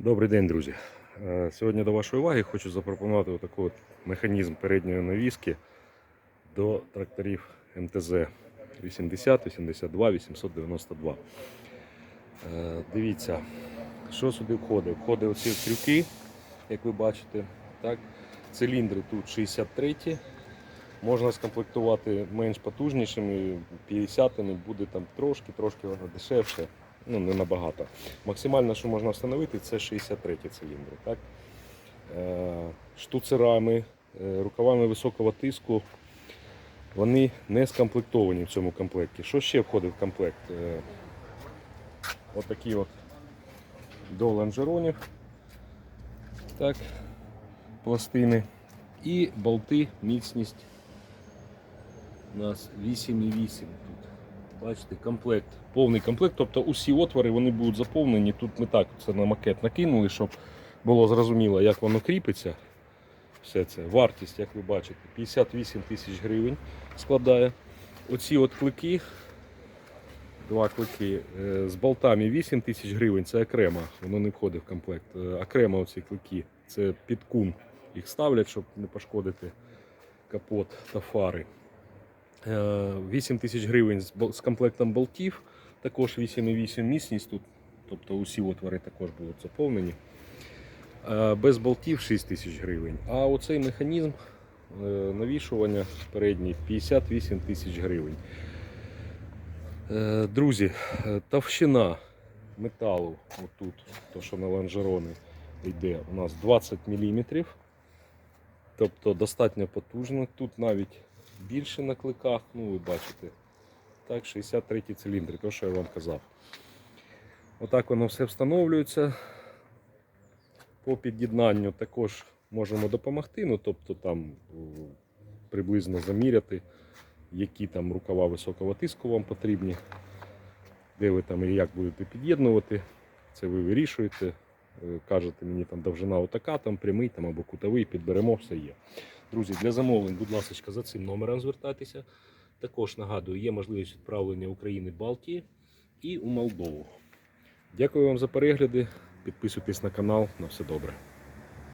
Добрий день, друзі. Е, Сьогодні до вашої уваги хочу запропонувати отакий от механізм передньої навіски до тракторів МТЗ 80, 82, 892. Е, Дивіться, що сюди входить? Входить оці крюки, як ви бачите. Так? Циліндри тут 63. Можна скомплектувати менш потужнішими, 50-ми, буде там трошки, трошки воно дешевше, ну не набагато. Максимально, що можна встановити, це 63 циліндри. Так? Е, Штуцерами, е, рукавами високого тиску вони не скомплектовані в цьому комплекті. Що ще входить в комплект? Е, Отакі от до лонжеронів. Так, пластини. І болти, міцність у нас 8,8 тут. Бачите, комплект, повний комплект, тобто усі отвори вони будуть заповнені. Тут ми так це на макет накинули, щоб було зрозуміло, як воно кріпиться. Все це. Вартість, як ви бачите, 58 тисяч гривень складає. Оці от клики, два клики е, з болтами 8 тисяч гривень, це окремо, воно не входить в комплект. Е, Окремо оці клики, це під кун. Їх ставлять, щоб не пошкодити капот та фари. Е, 8 тисяч гривень з комплектом болтів, також 8,8 міцність тут, тобто усі отвори також будуть заповнені. Е, Без болтів 6 тисяч гривень. А оцей механізм е, навішування передній 58 тисяч гривень. Е, Друзі, е, товщина металу, отут, то що на лонжерони йде, у нас 20 мм. Тобто достатньо потужно. Тут навіть більше на кликах, ну ви бачите. Так, 63 циліндри, то що я вам казав. Отак воно все встановлюється. По під'єднанню також можемо допомогти, ну тобто там приблизно заміряти, які там рукава високого тиску вам потрібні, де ви там і як будете під'єднувати. Це ви вирішуєте. Е, Кажете мені там довжина отака, там прямий там або кутовий, підберемо, все є. Друзі, для замовлень, будь ласка, за цим номером звертайтеся. Також нагадую, є можливість відправлення України Балтії і у Молдову. Дякую вам за перегляди. Підписуйтесь на канал. На все добре.